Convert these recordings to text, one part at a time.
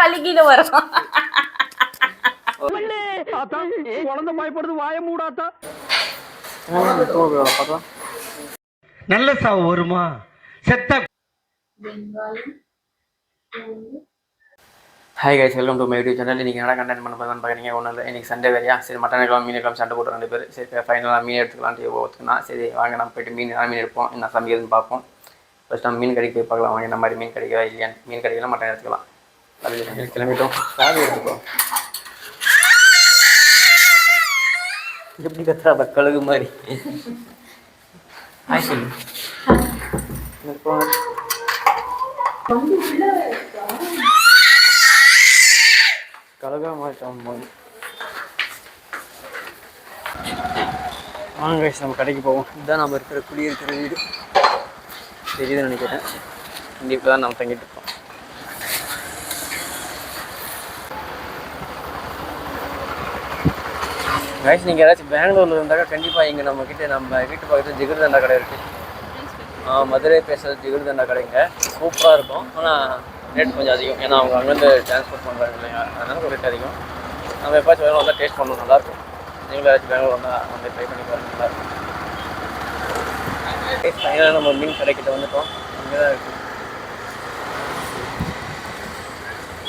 கழுகில வரும் குழந்தை பயப்படுது வாய மூடாத்தா நல்ல சாவு வருமா? செத்த hi guys welcome to my YouTube channel இன்றைக்கி என்ன கண்டென்ட் பண்ண போதுன்னு பார்க்குறீங்க ஒன்றும் இல்லை. இன்றைக்கி சண்டே வேறையா? சரி மட்டன் எடுக்கலாம் மீன் எடுக்கலாம் சண்டை போட்டு ரெண்டு பேர். சரி ஃபைனலாக மீன் எடுத்துக்கலான்ட்டு ஒத்துக்குனா சரி வாங்க நம்ம போயிட்டு மீன் மீன் எடுப்போம்? என்ன சமைக்கிறதுன்னு பார்ப்போம். ஃபஸ்ட் நம்ம மீன் கடைக்கு போய் பார்க்கலாம். வாங்க இந்த மாதிரி மீன் கிடைக்கா இல்லையான்னு. மீன் கடைக்கலாம் மட்டன் எடுத்துக்கலாம். அது கிளம்பிட்டோம். சாவி எடுத்துக்கோம் எப்படி கத்துறா கழுகு மாதிரி. ஹாய் சொல்லு கலகா மாட்டோம் வாங்க நம்ம கடைக்கு போவோம். இதுதான் நம்ம இருக்கிற குடியிருக்கிற வீடு. தெரியுதுன்னு நினைக்கிறேன். இப்போ தான் நம்ம தங்கிட்டு இருக்கோம் கைஸ் நீங்கள் ஏதாச்சும் பெங்களூரில் இருந்தாக்கா கண்டிப்பாக இங்கே நம்ம நம்ம வீட்டு பக்கத்தில் ஜிகிர்தண்டா கடை இருக்குது ஆ மதுரை பேசுகிற ஜிகிர்தண்டா கடைங்க. சூப்பராக இருக்கும். ஆனால் ரேட் கொஞ்சம் அதிகம். ஏன்னா அவங்க அங்கேருந்து டிரான்ஸ்போர்ட் பண்ணுறாங்க இல்லையா? அதனால ரேட் அதிகம். நம்ம எப்பாச்சும் வேணும் வந்தால் டேஸ்ட் பண்ணணும். நல்லாயிருக்கும் நீங்களும் ஏதாச்சும் பெங்களூர் வந்தால் வந்து ட்ரை பண்ணி பாருங்க. நல்லாயிருக்கும் ஃபைனலாக நம்ம மீன் கடைக்கிட்ட வந்துட்டோம். அங்கே தான் இருக்குது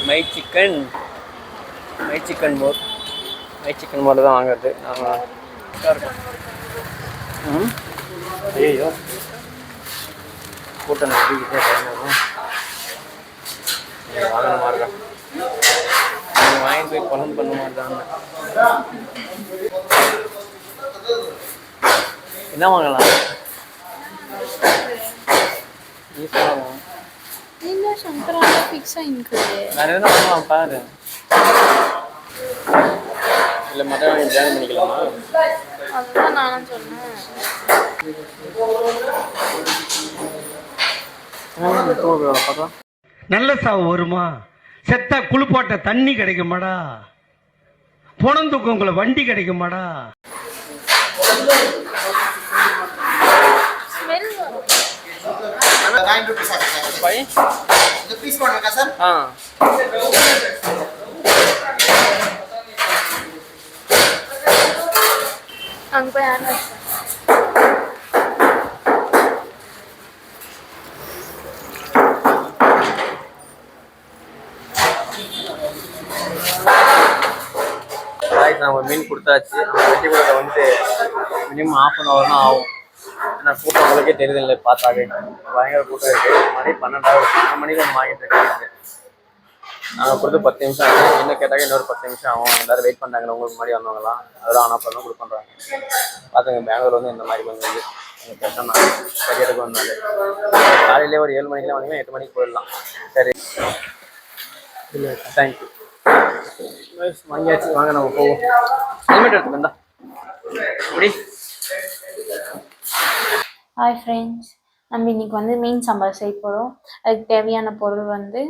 My Chicken My Chicken More My Chicken More தான் வாங்குறது. ம் ஐயோ கூட்டம் நடத்திக்கிட்டே டைம் வாங்கின மாதிரி தான் நீங்கள் வாங்கி போய் குழம்பு பண்ண தான் என்ன வாங்கலாம்? இல்ல சங்கரால ஃபிக்ஸ் ஆயிருக்கு வேற எதுவும் வாங்கலாம்? பாரு. இல்லை மற்ற ஜாயின் பண்ணிக்கலாமா? அதுதான் நானும் சொன்னேன். நல்ல சாவு வருமா? செத்தா குளிப்பாட்ட தண்ணி கிடைக்குமாடா? புணந்துக்கு உங்களை வண்டி கிடைக்குமாடா? பீஸ் போடுறேன் சார் ஆ. அங்க போய் ஆன் நம்ம மீன் கொடுத்தாச்சு. வெட்டி கொடுக்க வந்து மினிமம் ஆஃப் அன் ஹவர் தான் ஆகும். ஏன்னா கூட்டம் உங்களுக்கே தெரியுது இல்லை பார்த்தாவே. பயங்கர கூட்டம் இருக்குது மணி பன்னெண்டாவது பன்னெண்டு மணிக்கு நம்ம வாங்கிட்டு இருக்காங்க நாங்கள் கொடுத்து பத்து நிமிஷம் ஆகும் என்ன கேட்டாக்க இன்னொரு பத்து நிமிஷம் ஆகும். எல்லாரும் வெயிட் பண்ணுறாங்க உங்களுக்கு முன்னாடி வந்தவங்கலாம். அதெல்லாம் ஆனால் பண்ண பண்ணுறாங்க பார்த்துங்க பெங்களூர் வந்து இந்த மாதிரி வந்து இது. கொஞ்சம் கஷ்டம் தான் சரி எடுக்க வந்தாலே. காலையிலே ஒரு ஏழு மணிக்கெலாம் வந்தீங்கன்னா எட்டு மணிக்கு போயிடலாம். சரி. இல்லை தேங்க்யூ வாங்கியாச்சு. வாங்க நம்ம போவோம். ஹெல்மெட் எடுத்து வந்தா. ஹாய் ஃப்ரெண்ட்ஸ் நம்ம இன்னைக்கு வந்து மீன் சாம்பார் செய்ய போகிறோம் அதுக்கு தேவையான பொருள் வந்து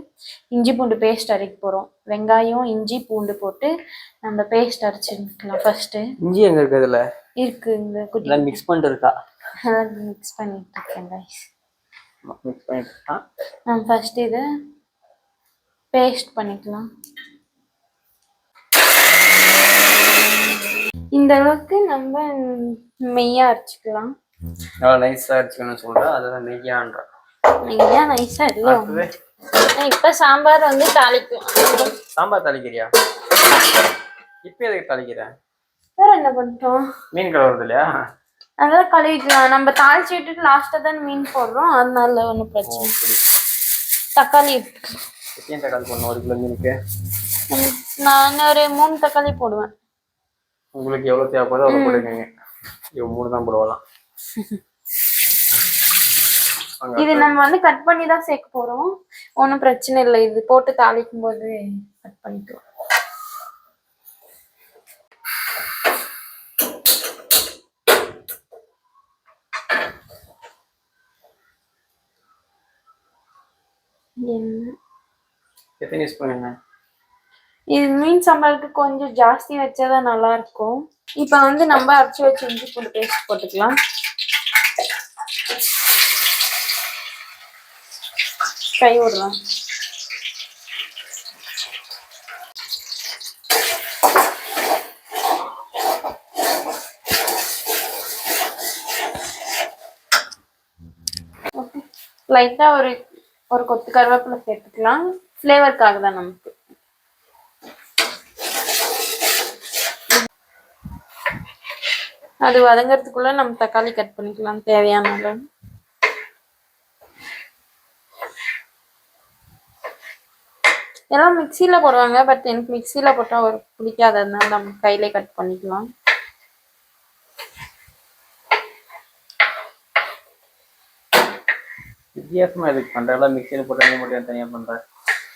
இஞ்சி பூண்டு பேஸ்ட் அரைக்க போகிறோம் வெங்காயம் இஞ்சி பூண்டு போட்டு நம்ம பேஸ்ட் அரைச்சிக்கலாம் ஃபர்ஸ்ட்டு இஞ்சி எங்க இருக்கு இதுல இருக்கு இந்த குட்டி மிக்ஸ் பண்ணிட்டு இருக்கா மிக்ஸ் பண்ணிட்டு இருக்கேன் guys. மிக்ஸ் பண்ணிட்டு நம்ம ஃபர்ஸ்ட் இதை பேஸ்ட் பண்ணிக்கலாம். இந்த அளவுக்கு நம்ம மெய்யா அரைச்சிக்கலாம். எவ்வளோ நைஸாக அடிச்சுக்கணும்னு சொல்கிறேன் அதுதான் நெய்யான்றா. மெய்யா நைஸா இல்லை. இப்போ சாம்பார் வந்து தாளிக்கலாம் சாம்பார் தாளிக்கிறியா? இப்போ எதுக்கு தாளிக்கிறேன் வேற என்ன பண்ணிட்டோம் மீன் கலவுறது இல்லையா? நல்லா கழுவிக்கலாம். நம்ம தாளிச்சு விட்டுட்டு லாஸ்ட்டாக தான் மீன் போடுறோம். அதனால ஒன்றும் ஓ பிரச்சனை தக்காளி எத்தனை தக்காளி போடணும்? ஒரு கிலோ மீனுக்கு? நான் ஒரு மூணு தக்காளி போடுவேன். உங்களுக்கு எவ்வளோ தேவைப்படுதோ அவ்வளோ போட்டுக்கோங்க. மூணு தான் போடுவாலாம் இது நம்ம வந்து கட் பண்ணி தான் சேர்க்க போறோம். ஒன்றும் பிரச்சனை இல்லை. இது போட்டு தாளிக்கும் போது கட் பண்ணிக்கலாம். எத்தனை ஸ்பூன் இது மீன் சாம்பாருக்கு கொஞ்சம் ஜாஸ்தி வச்சாதான் நல்லா இருக்கும். இப்போ வந்து நம்ம அரைச்சி வச்சு இஞ்சி பூண்டு பேஸ்ட் போட்டுக்கலாம். கை விடுறோம் லைட்டாக ஒரு ஒரு கொத்து கருவேப்பிலை சேர்த்துக்கலாம். ஃப்ளேவருக்காக தான் நமக்கு. அது வதங்கிறதுக்குள்ளே நம்ம தக்காளி கட் பண்ணிக்கலாம் தேவையான அளவு. எல்லாம் மிக்சியில போடுவாங்க பட் எனக்கு மிக்சியில போட்டா ஒரு பிடிக்காததுனால நம்ம கையிலே கட் பண்ணிக்கலாம். வித்தியாசமா எதுக்கு பண்றல மிக்சியில் போட்டு நீ மட்டும் தனியா பண்ற?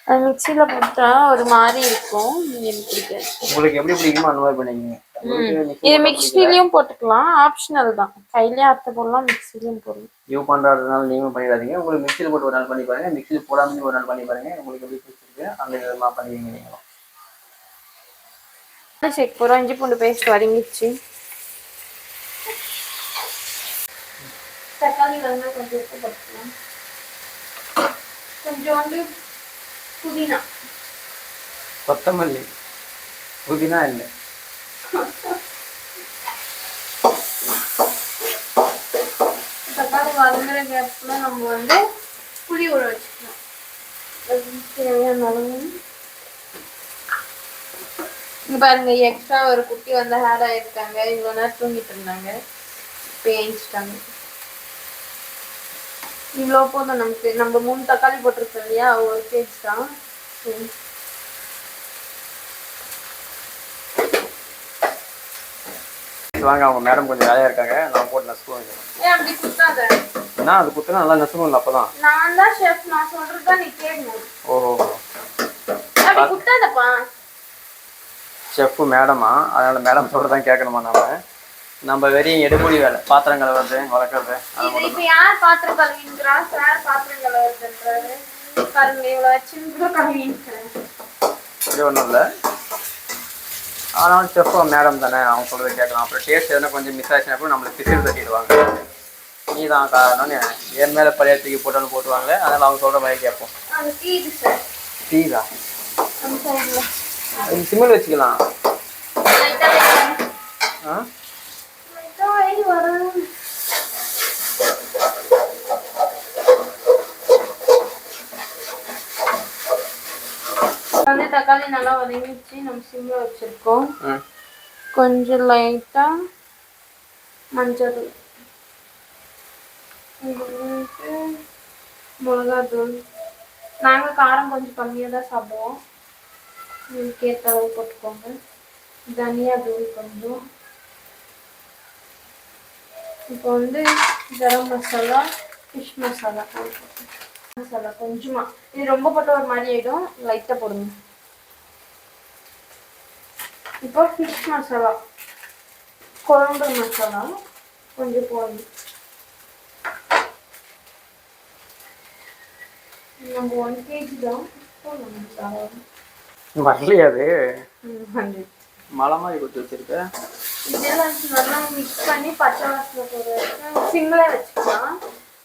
அது மிக்சியில போட்டா ஒரு மாதிரி இருக்கும். எனக்கு பிடிக்காது. உங்களுக்கு எப்படி பிடிக்குமோ அந்த மாதிரி mixie இது மிக்சிலையும் போட்டுக்கலாம். ஆப்ஷனல் தான். கையிலயே அத்தை போடலாம் மிக்சிலையும் போடலாம். யூ பண்றதுனால நீங்களும் பண்ணிடாதீங்க. உங்களுக்கு மிக்சியில் போட்டு ஒரு நாள் பண்ணி பாருங்க. மிக்சியில் போடாம ஒரு நாள் பண்ணி பாருங்க. உங்களுக்கு எப்படி பிடிச்சிருக்கு அந்த விதமா பண்ணுவீங்க நீங்களும் சேர்க்க போகிறோம் இஞ்சி பூண்டு பேஸ்ட் வதங்கிடுச்சு தக்காளி வந்து கொஞ்சம் உப்பு போட்டுக்கலாம் கொஞ்சோண்டு புதினா கொத்தமல்லி புதினா இல்லை தக்காளி வதங்குற கேப்பில் நம்ம வந்து புளி ஊற வச்சுக்கலாம் அதுக்கு தேவையான அளவு இங்க பாருங்க எக்ஸ்ட்ரா ஒரு குட்டி வந்து ஹேர் ஆயிருக்காங்க இவ்வளோ நேரம் தூங்கிட்டு இருந்தாங்க. இப்போ ஏஞ்சிட்டாங்க. இவ்வளோ போதும் நமக்கு. நம்ம மூணு தக்காளி போட்டிருக்கோம் இல்லையா? ஒரு கேஜ் தான். வாங்க அவங்க மேடம் கொஞ்சம் வேலையா இருக்காங்க. நான் போட்டு குத்தாத? ஏன்னா அது குத்துனா நல்லா நசுக்கணும் அப்பதான்? நான் தான் ஷெஃப் நான் சொல்றதுதான் நீ கேட்கணும் ஓஹோ. அப்படி குத்தாதப்பா. செஃப் மேடமா அதனால மேடம் சொல்றதான் கேட்கணுமா நாம? நம்ம வெறும் எடுபொடி வேலை. பாத்திரம் கழுவுறது வளர்க்குறது இப்ப யார் பாத்திரம் கழுவிங்கிறா சார் பாத்திரம் கழுவுறதுன்றாரு. பாருங்க சின்ன கழுவிங்கிறேன் அப்படி ஒன்றும் இல்லை. ஆனால் செஃப் மேடம் தானே? அவங்க சொல்றது கேட்கலாம். அப்புறம் டேஸ்ட் எதனா கொஞ்சம் மிஸ் ஆச்சுன்னா கூட நம்மளுக்கு பிசிறு தட்டிடுவாங்க. நீ தான் காரணம்னு என் மேலே பழைய தூக்கி போட்டாலும் போட்டுவாங்க அதனால அவங்க சொல்ற மாதிரி கேட்போம். டீதா சிம்மில் வச்சுக்கலாம். ஆ லைட்டா வை வரும் வந்து தக்காளி நல்லா வதங்கிடுச்சு. நம்ம சிம்ல வச்சிருக்கோம். கொஞ்சம் லைட்டா மஞ்சள். மிளகாத்தூள். நாங்கள் காரம் கொஞ்சம் கம்மியாக தான் சாப்பிடுவோம். அளவு போட்டுக்கோங்க. தனியா தூள் கொஞ்சம். இப்போ வந்து கரம் மசாலா ஃபிஷ் மசாலா. மசாலா கொஞ்சமா. இது ரொம்ப போட்ட ஒரு மாதிரி ஆயிடும். லைட்டாக போடுங்க. இப்போ ஃபிஷ் மசாலா குழம்பு மசாலா கொஞ்சம் போடுங்க நம்ம ஒன் கேஜி தான் போடணும் மசாலா வரலையா அது ம், ஹண்ட்ரட் மலை மாதிரி கொடுத்து வச்சிருக்க. இதெல்லாம் நல்லா மிக்ஸ் பண்ணி பச்சை வாசனை வரைக்கும் சிம்மில் வச்சுக்கலாம்.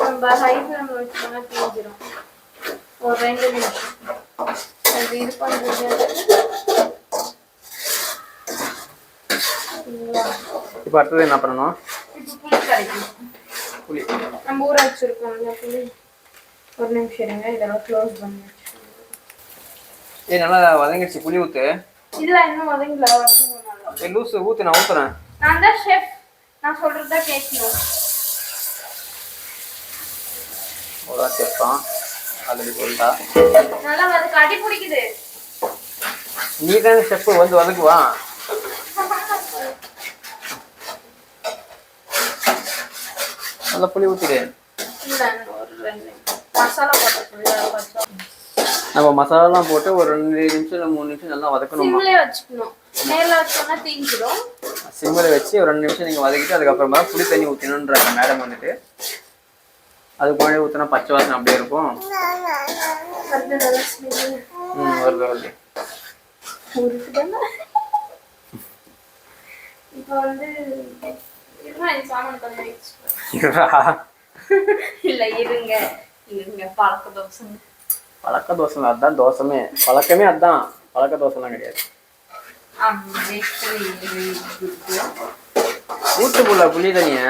நம்ம ஹை ஃப்ளேமில் வச்சோம்னா தீஞ்சிரும். ஒரு ரெண்டு நிமிஷம். அது இது பண்ணுறது இப்போ அடுத்தது என்ன பண்ணணும்? புளி. நம்ம ஊற வச்சிருக்கோம். இல்லையா புளி. ஒரு நிமிஷம் இருங்க. இதெல்லாம் க்ளோஸ் பண்ணி ஏய் நல்லா வதங்கிடுச்சு. புளி ஊற்று இல்லை இன்னும் வதங்கல. வதங்கணும் நல்லா ஏய் லூசு ஊற்று நான் ஊற்றுறேன் நான் தான் ஷெஃப் நான் சொல்கிறது தான் கேட்கணும் ஒரு சேர்ப்பான் ஆல்ரெடி சொல்லிட்டா நல்லா அதுக்கு அடி பிடிக்குது. நீ தானே செஃப் வந்து வதக்குவா நல்லா புளி ஊற்றிடு நம்ம மசாலாலாம் போட்டு ஒரு ரெண்டு நிமிஷம் இல்லை மூணு நிமிஷம் நல்லா வதக்கணுமா சிம்மில் வச்சு ஒரு ரெண்டு நிமிஷம் நீங்கள் வதக்கிட்டு அதுக்கப்புறமா புளி தண்ணி ஊற்றணுன்றாங்க மேடம் வந்துட்டு அதுக்கு முன்னாடி ஊற்றினா பச்சை வாசனை அப்படியே இருக்கும் ம் வருது வருது இருக்குதானே இப்போ வந்து இல்ல இருங்க. இருங்க பழக்க தோசைங்க. பழக்க தோசை அதான் தோசமே. பழக்கமே அதான். பழக்க தோசைலாம் கிடையாது. ஊத்து புள்ள புளி தனியா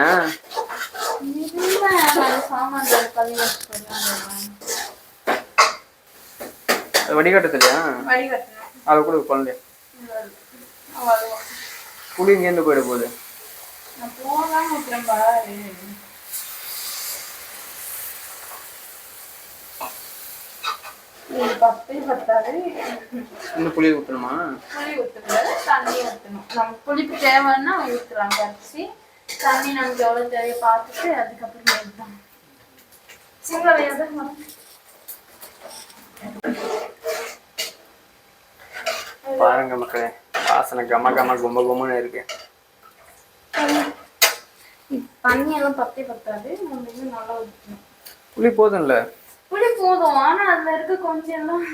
வடிகட்டத்துலையா அதை கூட குழந்தை புளி இங்கேருந்து போயிட போகுது. பத்து பத்தாது. இன்னும் புளி ஊற்றணுமா புளி ஊற்றக்கூடாது தண்ணி ஊற்றணும் நம்ம புளிப்பு தேவைன்னா ஊற்றலாம் கரைச்சி தண்ணி நமக்கு எவ்வளோ தேவையோ பார்த்துட்டு அதுக்கப்புறம் ஊற்றலாம் சிங்கள வேதம் பாருங்க மக்களே வாசனை கம கம கும்ப கும்பன்னு இருக்கு. தண்ணி எல்லாம் பத்தே பத்தாது. நம்ம இன்னும் நல்லா ஊற்றணும் புளி போதும்ல? புளி போதும். ஆனா அதுல இருக்க கொஞ்சம் எல்லாம்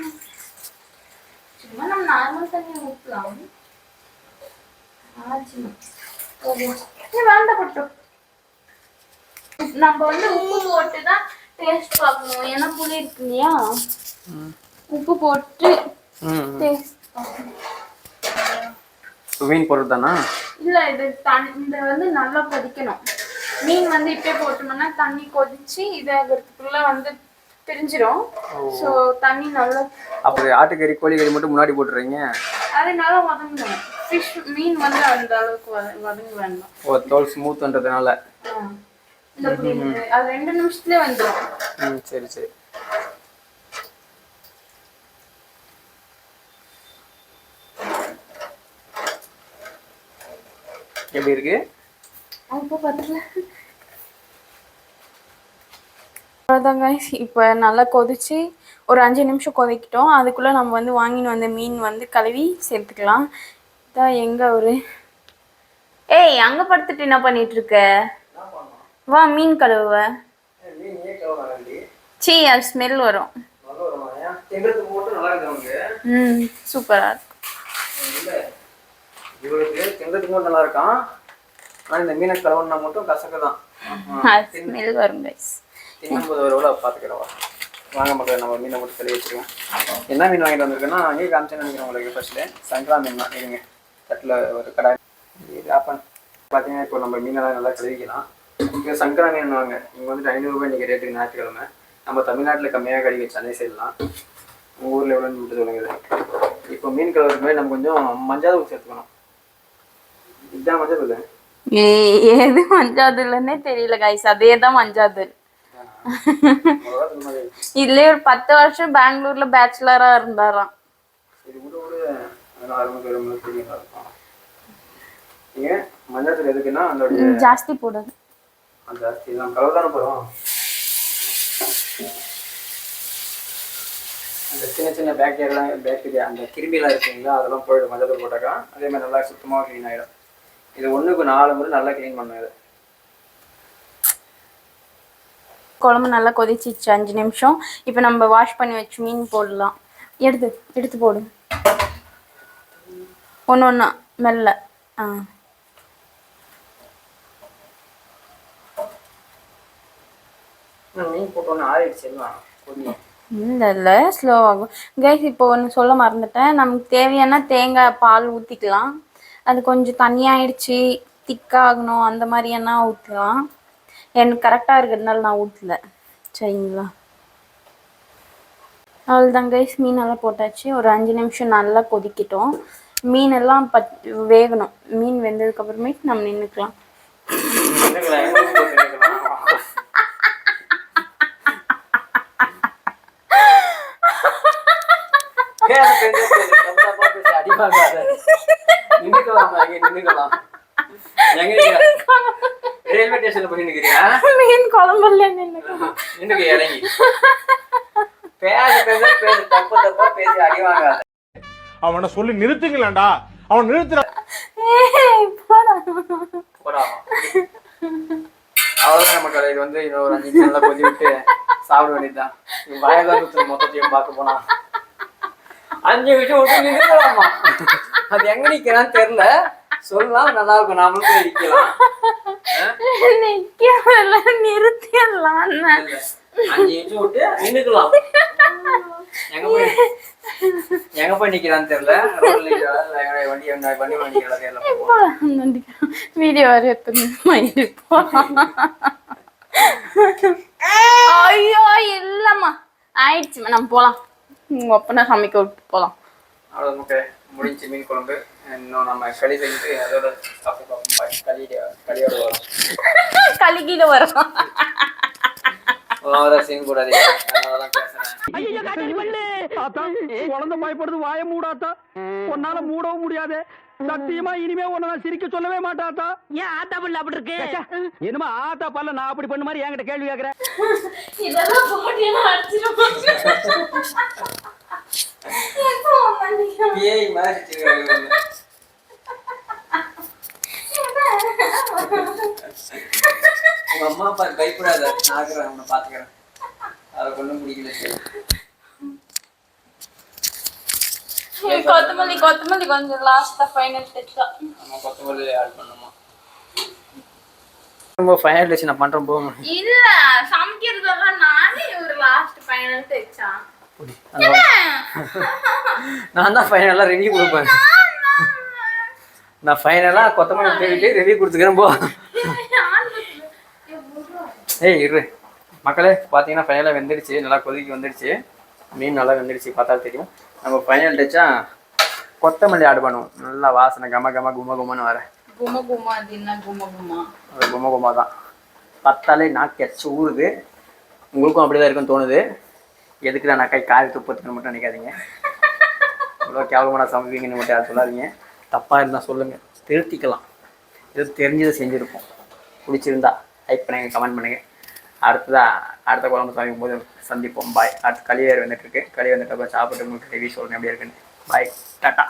சும்மா நம்ம நார்மல் தண்ணி ஊற்றலாம் ஆச்சுமா போதும். ஏ வேண்டாம் பட்டும் நம்ம வந்து உப்பு போட்டு தான் டேஸ்ட் பார்க்கணும். ஏன்னா புளி இருக்கு இல்லையா உப்பு போட்டு டேஸ்ட் மீன் பொருள் தானா இல்ல இது தண்ணி இந்த வந்து நல்லா கொதிக்கணும். மீன் வந்து இப்பயே போட்டோம்னா தண்ணி கொதிச்சு இதாகிறதுக்குள்ள வந்து பிரிஞ்சிரும். ஸோ தண்ணி நல்லா அப்படி ஆட்டுக்கறி கோழிக்கறி மட்டும் முன்னாடி போட்டுறீங்க? அது நல்லா வதங்கணும். ஃபிஷ் மீன் வந்து அந்த அளவுக்கு வத- வதங்க வேண்டாம். ஓ தோல் ஸ்மூத்ன்றதுனால. அது ரெண்டு நிமிஷத்துலயே வந்துடும் சரி சரி. எப்படி இருக்கு? அவ்வளோதாங்க இப்போ நல்லா கொதிச்சு ஒரு அஞ்சு நிமிஷம் கொதிக்கிட்டோம். அதுக்குள்ளே நம்ம வந்து வாங்கின்னு வந்த மீன் வந்து கழுவி சேர்த்துக்கலாம். இதான் எங்க ஒரு ஏய் அங்கே படுத்துட்டு என்ன பண்ணிட்டு இருக்க? வா மீன் கழுவுவ. சீ அது ஸ்மெல் வரும். ம் சூப்பராக இருக்கும் இவருக்கு திங்கிறதுக்கு மட்டும் நல்லா இருக்கான் ஆனால் இந்த மீனை கலவனா மட்டும் கசக்கு தான் ஸ்மெல் வரும் கைஸ் தின்னும்போது ஒரு எவ்வளோ பார்த்துக்கிறவா. வாங்க மக்கள் நம்ம மீனை மட்டும் கழுவி வச்சுருவோம். என்ன மீன் வாங்கிட்டு வந்திருக்குன்னா அங்கேயே காமிச்சேன்னு நினைக்கிறேன் உங்களுக்கு ஃபர்ஸ்ட்ல சங்கரா மீன் தான். இருங்க. தட்டில் ஒரு கடை இது ஆப்பன் பார்த்தீங்கன்னா இப்போ நம்ம மீனெல்லாம் நல்லா கழுவிக்கலாம். இங்கே சங்கரா மீன் வாங்க. இங்கே வந்துட்டு ஐநூறுரூபா இன்றைக்கி ரேட்டுக்கு ஞாயிற்றுக்கிழமை. நம்ம தமிழ்நாட்டில் கம்மியாக கிடைக்கும் சென்னை சைட்லாம் உங்கள் ஊரில் எவ்வளோன்னு மட்டும் சொல்லுங்க. இது. இப்போ மீன் கழுவுறதுக்கு முன்னாடி நம்ம கொஞ்சம் மஞ்சள் தூள் சேர்த்துக்கணும். இதுதான் மஞ்சள் எது மஞ்சாதுலன்னே தெரியல கைஸ் அதே தான் மஞ்சாதுல் இதுலயே ஒரு பத்து வருஷம் பெங்களூர்ல பேச்சுலரா இருந்தாராம் ஜாஸ்தி போடாது அந்த சின்ன சின்ன பேக்டீரியாலாம் பேக்டீரியா அந்த கிருமிலாம் இருக்குங்களா அதெல்லாம் போயிடும் மஞ்சள் போட்டாக்கா அதே மாதிரி நல்லா சுத்தமாக க்ளீன் ஆகிடும் இது ஒன்றுக்கு நாலு முறை நல்லா க்ளீன் பண்ணும் இது குழம்பு நல்லா கொதிச்சிச்சு அஞ்சு நிமிஷம். இப்போ நம்ம வாஷ் பண்ணி வச்சு மீன் போடலாம். எடுத்து எடுத்து போடு. ஒன்று ஒன்றா மெல்ல. ஆ. மீன் போட்டோன்னே ஆறிடுச்சு எல்லாம் பொண்ணு இல்லை இல்லை ஸ்லோ ஆகும். கைஸ் இப்போ ஒன்று சொல்ல மறந்துட்டேன். நமக்கு தேவையான தேங்காய் பால் ஊற்றிக்கலாம் அது கொஞ்சம் தண்ணியாயிடுச்சு திக்காகணும் அந்த மாதிரியன்னா ஊற்றலாம் எனக்கு கரெக்டாக இருக்கிறதுனால நான் ஊற்றல சரிங்களா? அவ்வளோதான் கைஸ் மீன் எல்லாம் போட்டாச்சு. ஒரு அஞ்சு நிமிஷம் நல்லா கொதிக்கிட்டோம். மீன் எல்லாம் பத் வேகணும். மீன் வெந்ததுக்கப்புறமேட்டு நம்ம நின்றுக்கலாம் Yeah, எங்க நின்னுக்கலாம். ரயில்வே ஸ்டேஷன்ல போய் நிக்கிறியா மீன் குழம்புல இறங்கி பேசு பேசு பேசு தப்பு தப்பா பேசி அடி வாங்காத அவனை சொல்லி நிறுத்துங்களேன்டா. அவன் நிறுத்துற. அவ்வளவுதான் இது வந்து இன்னும் அஞ்சு நிமிஷம் நல்லா விட்டு சாப்பிட வேண்டியதுதான். இவன் வாயதான் மொத்தத்தையும் பார்க்க போனா. அஞ்சு நிமிஷம் விட்டு நின்றுக்கலாமா? அது எங்க நிக்கிறான்னு தெரியல. சொல்லலாம் நல்லா இருக்கும். நாமளும் நிக்கலாம். நிக்கல நிறுத்திடலாம். அஞ்சு நிமிஷம் விட்டு நின்னுக்கலாம் எங்க போய் எங்க போய் நிக்கிறான்னு தெரியல. வண்டி தெரியல. வீடியோ வர ஐயோ இல்லம்மா. ஆயிடுச்சுமா நம்ம போலாம். உங்க அப்பனா சமைக்க விட்டு போலாம். அவ்வளோ முட்டை முடிஞ்சு மீன் குழம்பு. இன்னும் நம்ம களி செஞ்சுட்டு அதோட சாப்பிட்டு பார்ப்போம். களி களியோட வரும். கலிக்கில வரும். ஓவரா சீன் கூடாது அதனால தான் பேசுறேன். குழந்தை பயப்படுது வாய மூடாத்தா? உன்னால மூடவும் முடியாது. சத்தியமா இனிமே உன்னை நான் சிரிக்க சொல்லவே மாட்டாத்தா? ஏன் ஆத்தா பல்ல அப்படி இருக்கு? என்னமா ஆத்தா பல்ல நான் அப்படி பண்ண மாதிரி என்கிட்ட கேள்வி கேக்குறேன் இதெல்லாம் மாதிரி. உங்க அம்மா அப்பா பயப்படாத நான் இருக்கிறேன் உன்னை பாத்துக்கிறேன். அதை கொண்டும் பிடிக்கல கொத்தமல்லி கொத்தமல்லி கொஞ்சம் லாஸ்டா ஃபைனல் டச் தான். நம்ம கொத்தமல்லி ஆட் பண்ணுமா ரொம்ப ஃபைனல் டச் நான் பண்றேன் போக இல்ல சமைக்கிறதெல்லாம் நானே ஒரு லாஸ்ட் ஃபைனல் டச்சா நான் தான் ஃபைனலாக ரிவ்யூ கொடுப்பேன். நான் ஃபைனலாக கொத்தமல்லி தேடிட்டு ரிவ்யூ கொடுத்துக்கிறேன் போ. ஏய் இரு. மக்களே பார்த்தீங்கன்னா ஃபைனலாக வெந்துடுச்சு. நல்லா கொதிக்கி வந்துடுச்சு. மீன் நல்லா வெந்துடுச்சு பார்த்தா தெரியும். நம்ம ஃபைனல் டச்சா கொத்தமல்லி ஆட் பண்ணுவோம். நல்லா வாசனை கம கம கும குமன்னு வர. கும குமா அப்படின்னா கும குமா? அது கும குமா தான். பத்தாலே நாக்கு எச்சு ஊறுது. உங்களுக்கும் அப்படி தான் இருக்குன்னு தோணுது. எதுக்கு நான் கை காரி துப்பத்துக்கு மட்டும் நினைக்காதீங்க. இவ்வளோ கேவலமான சமைப்பீங்கன்னு மட்டும் யாரும் சொல்லாதீங்க. தப்பாக இருந்தால் சொல்லுங்கள் திருத்திக்கலாம். இது தெரிஞ்சதை செஞ்சுருப்போம். பிடிச்சிருந்தா லைக் பண்ணுங்க கமெண்ட் பண்ணுங்கள் அடுத்ததாக அடுத்த குழம்பு சமைக்கும் போது சந்திப்போம். பாய் அடுத்து களி வேறு வந்துட்டு களி வந்துட்டு அப்புறம் சாப்பிட்டு உங்களுக்கு ரிவ்யூ சொல்லுங்க எப்படி இருக்குன்னு. பாய் டாட்டா